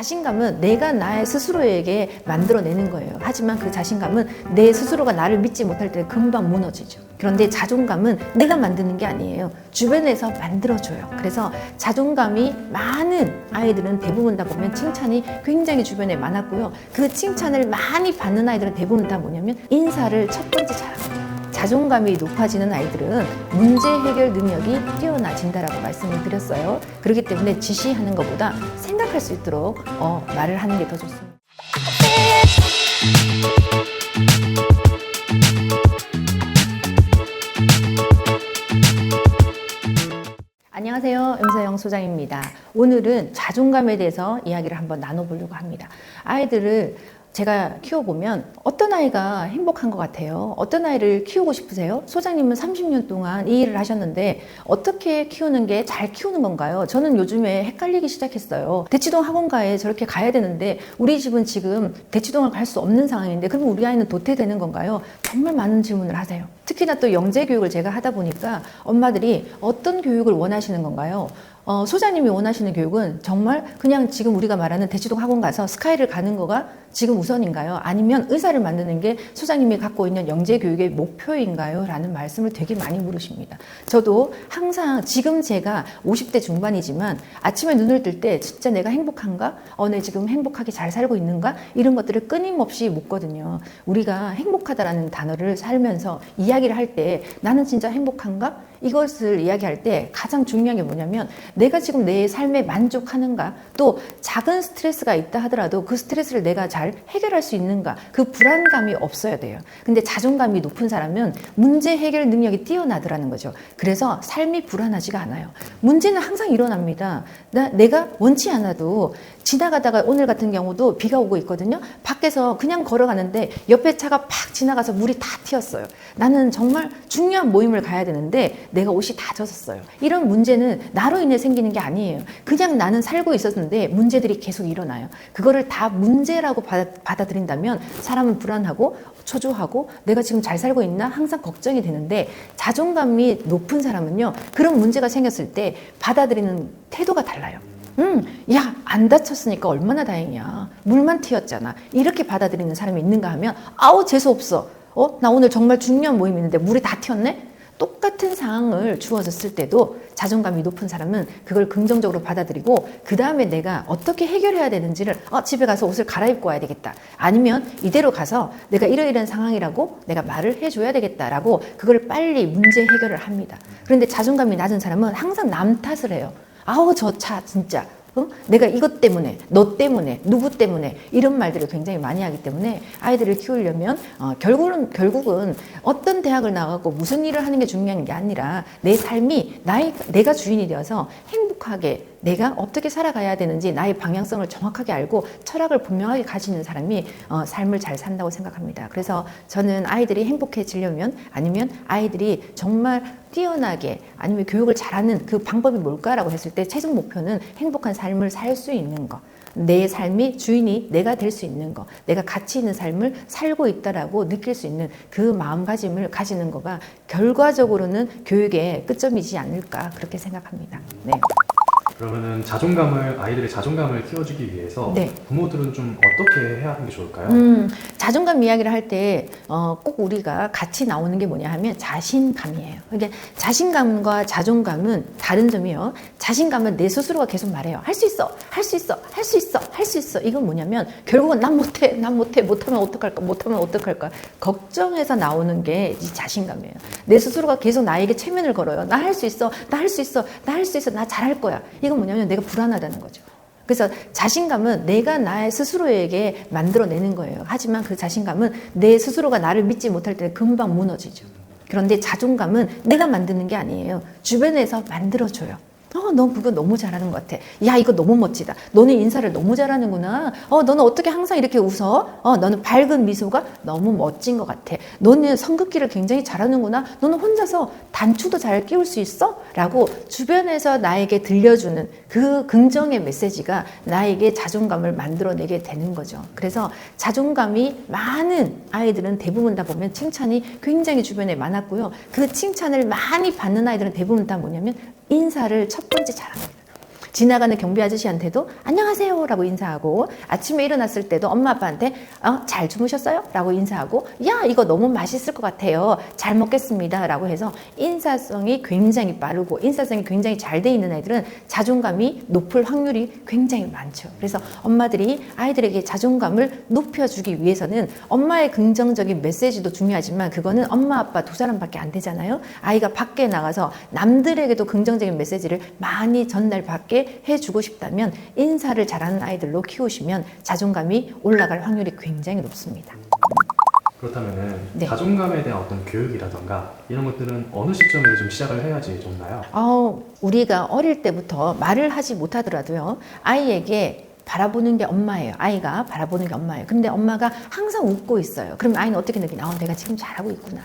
자신감은 내가 나의 스스로에게 만들어내는 거예요. 하지만 그 자신감은 내 스스로가 나를 믿지 못할 때 금방 무너지죠. 그런데 자존감은 내가 만드는 게 아니에요. 주변에서 만들어줘요. 그래서 자존감이 많은 아이들은 대부분 다 보면 칭찬이 굉장히 주변에 많았고요. 그 칭찬을 많이 받는 아이들은 대부분 다 뭐냐면 인사를 첫 번째 잘합니다. 자존감이 높아지는 아이들은 문제 해결 능력이 뛰어나진다라고 말씀을 드렸어요. 그렇기 때문에 지시하는 것보다 생각할 수 있도록 어, 말을 하는 게 더 좋습니다. 안녕하세요. 염서영 소장입니다. 오늘은 자존감에 대해서 이야기를 한번 나눠보려고 합니다. 아이들을 제가 키워보면 어떤 아이가 행복한 것 같아요? 어떤 아이를 키우고 싶으세요? 소장님은 30년 동안 이 일을 하셨는데 어떻게 키우는 게 잘 키우는 건가요? 저는 요즘에 헷갈리기 시작했어요. 대치동 학원가에 저렇게 가야 되는데 우리 집은 지금 대치동을 갈 수 없는 상황인데 그럼 우리 아이는 도태되는 건가요? 정말 많은 질문을 하세요. 특히나 또 영재 교육을 제가 하다 보니까 엄마들이 어떤 교육을 원하시는 건가요? 어, 소장님이 원하시는 교육은 정말 그냥 지금 우리가 말하는 대치동 학원 가서 스카이를 가는 거가 지금 우선인가요? 아니면 의사를 만드는 게 소장님이 갖고 있는 영재 교육의 목표인가요? 라는 말씀을 되게 많이 물으십니다. 저도 항상 지금 제가 50대 중반이지만 아침에 눈을 뜰 때 진짜 내가 행복한가? 어, 내 지금 행복하게 잘 살고 있는가? 이런 것들을 끊임없이 묻거든요. 우리가 행복하다라는 단어를 살면서 이야기를 할 때 나는 진짜 행복한가? 이것을 이야기할 때 가장 중요한 게 뭐냐면 내가 지금 내 삶에 만족하는가? 또 작은 스트레스가 있다 하더라도 그 스트레스를 내가 잘 해결할 수 있는가? 그 불안감이 없어야 돼요. 근데 자존감이 높은 사람은 문제 해결 능력이 뛰어나더라는 거죠. 그래서 삶이 불안하지가 않아요. 문제는 항상 일어납니다. 나, 내가 원치 않아도 지나가다가 오늘 같은 경우도 비가 오고 있거든요. 밖에서 그냥 걸어가는데 옆에 차가 팍 지나가서 물이 다 튀었어요. 나는 정말 중요한 모임을 가야 되는데 내가 옷이 다 젖었어요. 이런 문제는 나로 인해 생기는 게 아니에요. 그냥 나는 살고 있었는데 문제들이 계속 일어나요. 그거를 다 문제라고 받아, 들인다면 사람은 불안하고 초조하고 내가 지금 잘 살고 있나 항상 걱정이 되는데 자존감이 높은 사람은요 그런 문제가 생겼을 때 받아들이는 태도가 달라요. 음, 야, 안 다쳤으니까 얼마나 다행이야. 물만 튀었잖아. 이렇게 받아들이는 사람이 있는가 하면, 아우, 재수없어. 어? 나 오늘 정말 중요한 모임이 있는데 물이 다 튀었네? 똑같은 상황을 주어졌을 때도 자존감이 높은 사람은 그걸 긍정적으로 받아들이고 그 다음에 내가 어떻게 해결해야 되는지를 어, 집에 가서 옷을 갈아입고 와야 되겠다. 아니면 이대로 가서 내가 이러이러한 상황이라고 내가 말을 해줘야 되겠다라고 그걸 빨리 문제 해결을 합니다. 그런데 자존감이 낮은 사람은 항상 남 탓을 해요. 아우 저 차 진짜 어? 내가 이것 때문에, 너 때문에, 누구 때문에 이런 말들을 굉장히 많이 하기 때문에 아이들을 키우려면 어, 결국은 결국은 어떤 대학을 나가고 무슨 일을 하는 게 중요한 게 아니라 내 삶이 나의 내가 주인이 되어서 행복하게 내가 어떻게 살아가야 되는지 나의 방향성을 정확하게 알고 철학을 분명하게 가지는 사람이 어, 삶을 잘 산다고 생각합니다. 그래서 저는 아이들이 행복해지려면 아니면 아이들이 정말 뛰어나게 아니면 교육을 잘하는 그 방법이 뭘까라고 했을 때 최종 목표는 행복한 삶을 살 수 있는 것. 내 삶이 주인이 내가 될 수 있는 것, 내가 가치 있는 삶을 살고 있다라고 느낄 수 있는 그 마음가짐을 가지는 거가 결과적으로는 교육의 끝점이지 않을까 그렇게 생각합니다. 네. 그러면은 자존감을 아이들의 자존감을 키워주기 위해서 네. 부모들은 좀 어떻게 해야 하는 게 좋을까요? 음, 자존감 이야기를 할때 어, 꼭 우리가 같이 나오는 게 뭐냐 하면 자신감이에요. 그러니까 자신감과 자존감은 다른 점이요. 자신감은 내 스스로가 계속 말해요. 할 수 있어, 할 수 있어, 할 수 있어, 할 수 있어. 이건 뭐냐면 결국은 난 못해, 난 못해, 못하면 어떡할까, 못하면 어떡할까. 걱정해서 나오는 게 이 자신감이에요. 내 스스로가 계속 나에게 체면을 걸어요. 나 할 수 있어, 나 할 수 있어, 나 할 수 있어, 나 잘할 거야. 이건 뭐냐면 내가 불안하다는 거죠. 그래서 자신감은 내가 나의 스스로에게 만들어내는 거예요. 하지만 그 자신감은 내 스스로가 나를 믿지 못할 때 금방 무너지죠. 그런데 자존감은 내가 만드는 게 아니에요. 주변에서 만들어줘요. 어, 너 그거 너무 잘하는 것 같아. 야, 이거 너무 멋지다. 너는 인사를 너무 잘하는구나. 어, 너는 어떻게 항상 이렇게 웃어? 어, 너는 밝은 미소가 너무 멋진 것 같아. 너는 성극기를 굉장히 잘하는구나. 너는 혼자서 단추도 잘 끼울 수 있어? 라고 주변에서 나에게 들려주는 그 긍정의 메시지가 나에게 자존감을 만들어내게 되는 거죠. 그래서 자존감이 많은 아이들은 대부분 다 보면 칭찬이 굉장히 주변에 많았고요. 그 칭찬을 많이 받는 아이들은 대부분 다 뭐냐면 인사를 첫 번째 잘합니다. 지나가는 경비 아저씨한테도 안녕하세요 라고 인사하고 아침에 일어났을 때도 엄마 아빠한테 어, 잘 주무셨어요? 라고 인사하고 야 이거 너무 맛있을 것 같아요. 잘 먹겠습니다 라고 해서 인사성이 굉장히 빠르고 인사성이 굉장히 잘 돼 있는 아이들은 자존감이 높을 확률이 굉장히 많죠. 그래서 엄마들이 아이들에게 자존감을 높여주기 위해서는 엄마의 긍정적인 메시지도 중요하지만 그거는 엄마 아빠 두 사람밖에 안 되잖아요. 아이가 밖에 나가서 남들에게도 긍정적인 메시지를 많이 전달받게 해주고 싶다면 인사를 잘하는 아이들로 키우시면 자존감이 올라갈 확률이 굉장히 높습니다. 그렇다면은 네. 자존감에 대한 어떤 교육이라던가 이런 것들은 어느 시점에 좀 시작을 해야지 좋나요? 어, 우리가 어릴 때부터 말을 하지 못하더라도요, 아이에게 바라보는 게 엄마예요. 아이가 바라보는 게 엄마예요. 근데 엄마가 항상 웃고 있어요. 그럼 아이는 어떻게 느끼나? 어, 내가 지금 잘하고 있구나.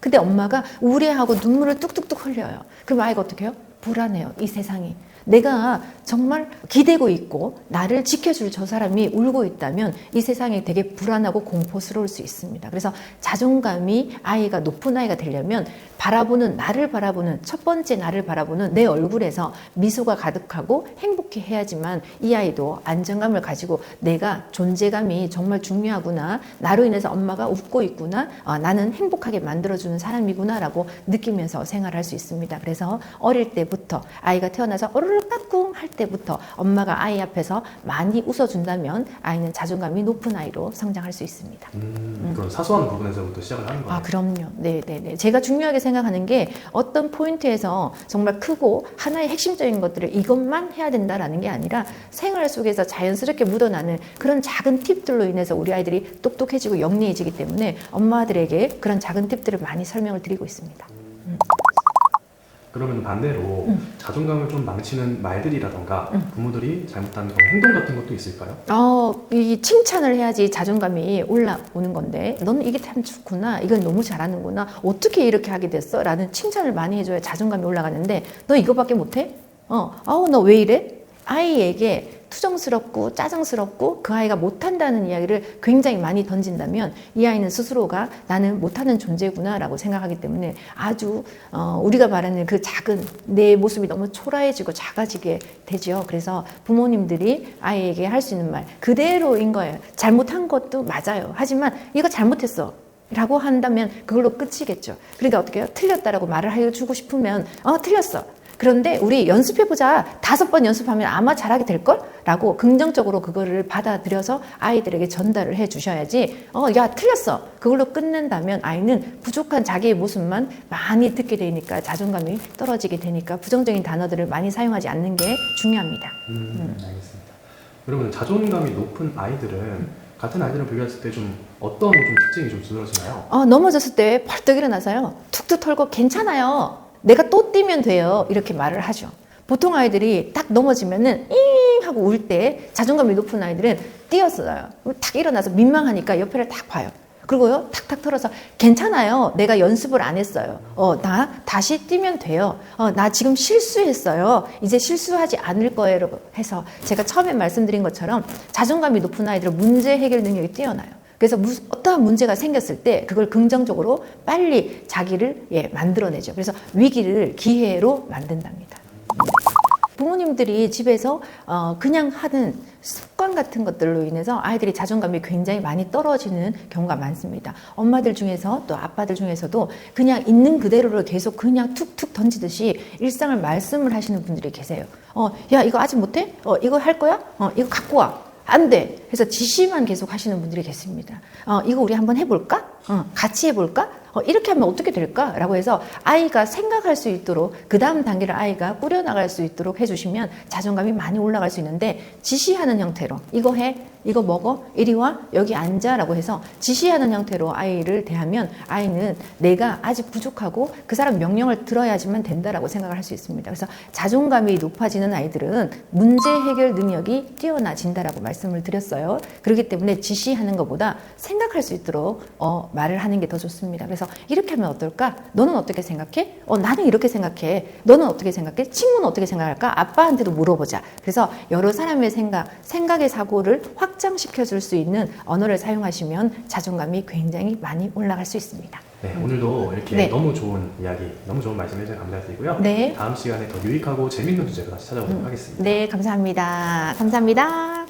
근데 엄마가 우울해하고 눈물을 뚝뚝뚝 흘려요. 그럼 아이가 어떻게 해요? 불안해요. 이 세상이. 내가 정말 기대고 있고 나를 지켜줄 저 사람이 울고 있다면 이 세상이 되게 불안하고 공포스러울 수 있습니다. 그래서 자존감이 아이가 높은 아이가 되려면 바라보는 나를 바라보는 첫 번째 나를 바라보는 내 얼굴에서 미소가 가득하고 행복해 해야지만 이 아이도 안정감을 가지고 내가 존재감이 정말 중요하구나 나로 인해서 엄마가 웃고 있구나 아, 나는 행복하게 만들어주는 사람이구나라고 느끼면서 생활할 수 있습니다. 그래서 어릴 때부터 아이가 태어나서 어르 르 까꿍 할 때부터 엄마가 아이 앞에서 많이 웃어준다면 아이는 자존감이 높은 아이로 성장할 수 있습니다. 음, 그런 사소한 부분에서부터 시작을 하는 거예요. 아, 그럼요. 네, 네, 네. 제가 중요하게 생각하는 게 어떤 포인트에서 정말 크고 하나의 핵심적인 것들을 이것만 해야 된다라는 게 아니라 생활 속에서 자연스럽게 묻어나는 그런 작은 팁들로 인해서 우리 아이들이 똑똑해지고 영리해지기 때문에 엄마들에게 그런 작은 팁들을 많이 설명을 드리고 있습니다. 그러면 반대로 음. 자존감을 좀 망치는 말들이라던가 부모들이 잘못한 그런 행동 같은 것도 있을까요? 어, 이 칭찬을 해야지 자존감이 올라오는 건데, 너는 이게 참 좋구나. 이건 너무 잘하는구나. 어떻게 이렇게 하게 됐어? 라는 칭찬을 많이 해줘야 자존감이 올라가는데, 너 이거밖에 못해? 어, 아우, 너 왜 이래? 아이에게 투정스럽고 짜증스럽고 그 아이가 못한다는 이야기를 굉장히 많이 던진다면 이 아이는 스스로가 나는 못하는 존재구나라고 생각하기 때문에 아주 어, 우리가 말하는 그 작은 내 모습이 너무 초라해지고 작아지게 되죠. 그래서 부모님들이 아이에게 할 수 있는 말 그대로인 거예요. 잘못한 것도 맞아요. 하지만 이거 잘못했어. 라고 한다면 그걸로 끝이겠죠. 그러니까 어떻게 해요? 틀렸다라고 말을 해주고 싶으면 어 틀렸어. 그런데 우리 연습해보자. 다섯 번 연습하면 아마 잘하게 될걸? 라고 긍정적으로 그거를 받아들여서 아이들에게 전달을 해 주셔야지, 어, 야, 틀렸어. 그걸로 끝낸다면 아이는 부족한 자기의 모습만 많이 듣게 되니까 자존감이 떨어지게 되니까 부정적인 단어들을 많이 사용하지 않는 게 중요합니다. 음, 알겠습니다. 그러면 자존감이 높은 아이들은 같은 아이들을 비교했을 때 좀 어떤 좀 특징이 좀 두드러지나요? 어, 넘어졌을 때 벌떡 일어나서요. 툭툭 털고 괜찮아요. 내가 또 뛰면 돼요. 이렇게 말을 하죠. 보통 아이들이 딱 넘어지면은 잉 하고 울 때 자존감이 높은 아이들은 뛰었어요. 탁 일어나서 민망하니까 옆에를 딱 봐요. 그리고요, 탁탁 털어서 괜찮아요. 내가 연습을 안 했어요. 어, 나 다시 뛰면 돼요. 어, 나 지금 실수했어요. 이제 실수하지 않을 거예요. 해서 제가 처음에 말씀드린 것처럼 자존감이 높은 아이들은 문제 해결 능력이 뛰어나요. 그래서 무, 어떠한 문제가 생겼을 때 그걸 긍정적으로 빨리 자기를 예, 만들어내죠. 그래서 위기를 기회로 만든답니다. 부모님들이 집에서 어, 그냥 하는 습관 같은 것들로 인해서 아이들이 자존감이 굉장히 많이 떨어지는 경우가 많습니다. 엄마들 중에서 또 아빠들 중에서도 그냥 있는 그대로를 계속 그냥 툭툭 던지듯이 일상을 말씀을 하시는 분들이 계세요. 어, 야, 이거 아직 못해? 어, 이거 할 거야? 어, 이거 갖고 와. 안 돼. 그래서 지시만 계속 하시는 분들이 계십니다. 어, 이거 우리 한번 해볼까? 어, 같이 해볼까? 어, 이렇게 하면 어떻게 될까? 라고 해서 아이가 생각할 수 있도록 그 다음 단계를 아이가 꾸려나갈 수 있도록 해주시면 자존감이 많이 올라갈 수 있는데 지시하는 형태로 이거 해, 이거 먹어, 이리 와, 여기 앉아 라고 해서 지시하는 형태로 아이를 대하면 아이는 내가 아직 부족하고 그 사람 명령을 들어야지만 된다라고 생각을 할 수 있습니다. 그래서 자존감이 높아지는 아이들은 문제 해결 능력이 뛰어나진다라고 말씀을 드렸어요. 그렇기 때문에 지시하는 것보다 생각할 수 있도록 어, 말을 하는 게 더 좋습니다. 그래서 이렇게 하면 어떨까? 너는 어떻게 생각해? 어, 나는 이렇게 생각해. 너는 어떻게 생각해? 친구는 어떻게 생각할까? 아빠한테도 물어보자. 그래서 여러 사람의 생각, 생각의 사고를 확장시켜 줄 수 있는 언어를 사용하시면 자존감이 굉장히 많이 올라갈 수 있습니다. 네, 오늘도 이렇게 네. 너무 좋은 이야기, 너무 좋은 말씀 해주셔서 감사드리고요. 네. 다음 시간에 더 유익하고 재밌는 주제로 다시 찾아오도록 하겠습니다. 네, 감사합니다. 감사합니다.